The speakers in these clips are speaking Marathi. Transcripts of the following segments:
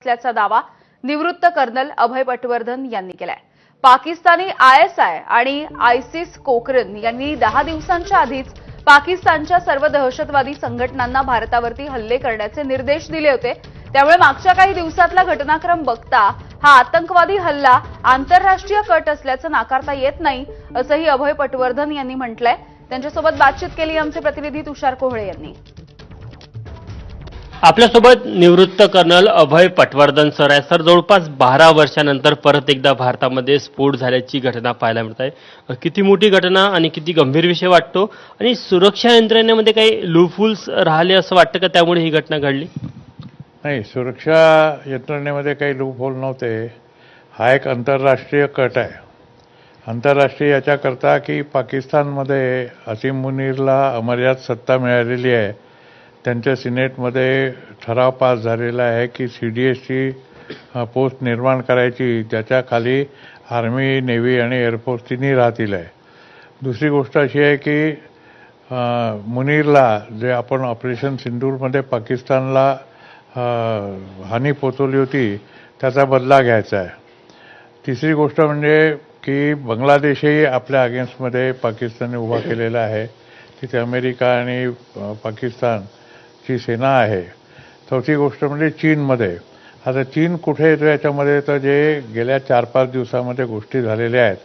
असल्याचा दावा निवृत्त कर्नल अभय पटवर्धन यांनी केलाय. पाकिस्तानी आयएसआय आणि आयसिस कोकरन यांनी दहा दिवसांच्या आधीच पाकिस्तानच्या सर्व दहशतवादी संघटनांना भारतावरती हल्ले करण्याचे निर्देश दिले होते. त्यामुळे मागच्या काही दिवसातला घटनाक्रम बघता हा आतंकवादी हल्ला आंतरराष्ट्रीय कट असल्याचं नाकारता येत नाही असंही अभय पटवर्धन यांनी म्हटलंय. त्यांच्यासोबत बातचीत केली आमचे प्रतिनिधी तुषार कोहळे यांनी. आपल्यासोबत निवृत्त कर्नल अभय पटवर्धन सर आहे सर जवळपास बारा वर्षानंतर परत एकदा भारतामध्ये स्फोट झाल्याची घटना पाहायला मिळत आहे. किती मोठी घटना आणि किती गंभीर विषय वाटतो? आणि सुरक्षा यंत्रणेमध्ये काही लूफुल्स राहिले असं वाटतं का? त्यामुळे ही घटना घडली. नाही सुरक्षा यंत्रणेमध्ये काही लूपहोल नव्हते. हा एक आंतरराष्ट्रीय कट आहे. आंतरराष्ट्रीय याच्याकरता की पाकिस्तानमध्ये असीम मुनीरला अमर्याद सत्ता मिळालेली आहे. त्यांच्या सिनेटमध्ये ठराव पास झालेला आहे की सी डी एसची पोस्ट निर्माण करायची. ज्याच्याखाली आर्मी नेव्ही आणि एअरफोर्स तिन्ही राहतील आहे. दुसरी गोष्ट अशी आहे की मुनीरला जे आपण ऑपरेशन सिंदूरमध्ये पाकिस्तानला हानी पोचवली होती त्याचा बदला घ्यायचा आहे. तिसरी गोष्ट म्हणजे की बांगलादेशही आपल्या अगेन्स्टमध्ये पाकिस्तानने उभा केलेला आहे. तिथे अमेरिका आणि पाकिस्तान ची सेना आहे. चौथी गोष्ट म्हणजे चीनमध्ये. आता चीन कुठे येतो याच्यामध्ये? तर जे गेल्या चार पाच दिवसामध्ये गोष्टी झालेल्या आहेत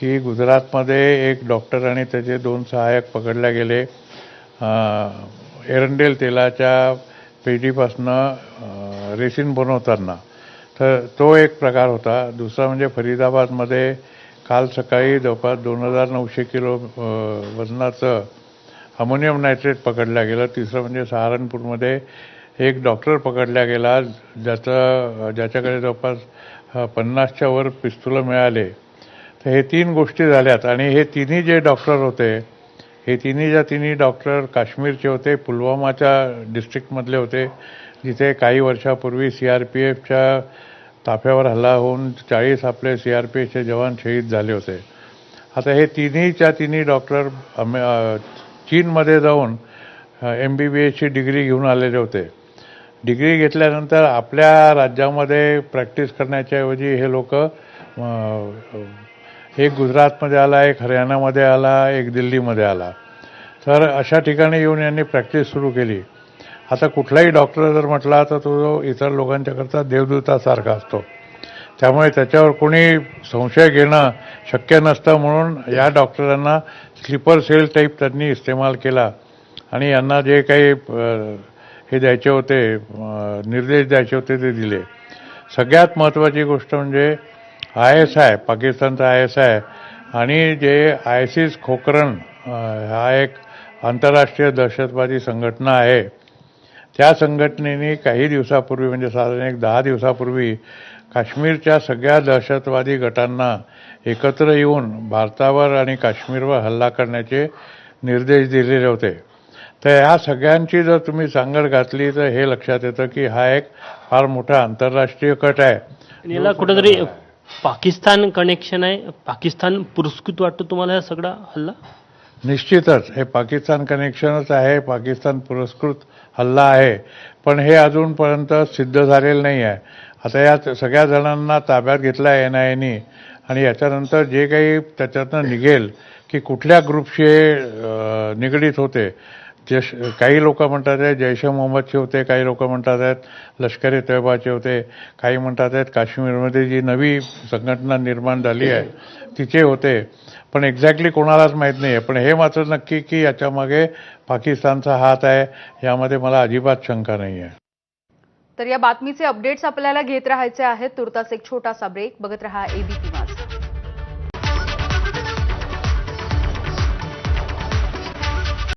की गुजरातमध्ये एक डॉक्टर आणि त्याचे दोन सहाय्यक पकडले गेले. एरंडेल तेलाच्या पेटीपासनं रेसिन बनवताना. तर तो एक प्रकार होता. दुसरा म्हणजे फरीदाबादमध्ये काल सकाळी जवळपास दोन हजार नऊशे किलो वजनाचं अमोनियम नायट्रेट पकडला गेलं. तिसरं म्हणजे सहारनपूरमध्ये एक डॉक्टर पकडला गेला ज्याचं ज्याच्याकडे जवळपास पन्नासच्या वर पिस्तुलं मिळाले. तर हे तीन गोष्टी झाल्यात. आणि हे तिन्ही जे डॉक्टर होते हे तिन्हीच्या तिन्ही डॉक्टर काश्मीरचे होते पुलवामाच्या डिस्ट्रिक्टमधले होते जिथे काही वर्षापूर्वी सी आर पी एफच्या ताफ्यावर हल्ला होऊन चाळीस आपले सी आर पी एफचे जवान शहीद झाले होते. आता हे तिन्हीच्या तिन्ही डॉक्टर अमे चीनमध्ये जाऊन एम बी बी एसची डिग्री घेऊन आलेले होते. डिग्री घेतल्यानंतर आपल्या राज्यामध्ये प्रॅक्टिस करण्याच्या ऐवजी हे लोक एक गुजरातमध्ये आला एक हरियाणामध्ये आला एक दिल्लीमध्ये आला. तर अशा ठिकाणी येऊन यांनी प्रॅक्टिस सुरू केली. आता कुठलाही डॉक्टर जर म्हटला तर तो इतर लोकांच्याकरता देवदूतासारखा असतो. त्यामुळे त्याच्यावर कोणी संशय घेणं शक्य नसतं म्हणून या डॉक्टरांना स्लीपर सेल टाईप त्यांनी इस्तेमाल केला. आणि यांना जे काही हे द्यायचे होते निर्देश द्यायचे होते ते दिले. सगळ्यात महत्त्वाची गोष्ट म्हणजे आय एस आय पाकिस्तानचा आय एस आय. आणि जे आयसिस खोकरन हा एक आंतरराष्ट्रीय दहशतवादी संघटना आहे. त्या संघटनेने काही दिवसापूर्वी म्हणजे साधारण एक दहा दिवसापूर्वी काश्मीरच्या सगळ्या दहशतवादी गटांना एकत्र येऊन भारतावर आणि काश्मीरवर हल्ला करण्याचे निर्देश दिलेले होते. तर ह्या सगळ्यांची जर तुम्ही सांगड घातली तर हे लक्षात येतं की हा एक फार मोठा आंतरराष्ट्रीय कट आहे. याला कुठेतरी पाकिस्तान कनेक्शन आहे. पाकिस्तान पुरस्कृत वाटतो तुम्हाला हा सगळा हल्ला? निश्चितच. हे पाकिस्तान कनेक्शनच आहे. पाकिस्तान पुरस्कृत हल्ला आहे. पण हे अजूनपर्यंत सिद्ध झालेलं नाही आहे. आता या सगळ्या जणांना ताब्यात घेतला आहे एन आय एनी. आणि याच्यानंतर जे काही त्याच्यातनं निघेल की कुठल्या ग्रुपशी निगडीत होते. जश काही लोक म्हणतात आहेत जैश मोहम्मदचे होते काही लोक म्हणतात आहेत लष्कर ए तैयबाचे होते काही म्हणतात आहेत काश्मीरमध्ये जी नवी संघटना निर्माण झाली आहे तिचे होते. पण एक्झॅक्टली कोणालाच माहीत नाही आहे पण हे मात्र नक्की की याच्यामागे पाकिस्तानचा हात आहे यामध्ये मला अजिबात शंका नाही आहे तर या बातमीचे अपडेट्स आपल्याला घेत राहायचे आहेत. तुर्तास एक छोटासा ब्रेक बघत रहा एबीपी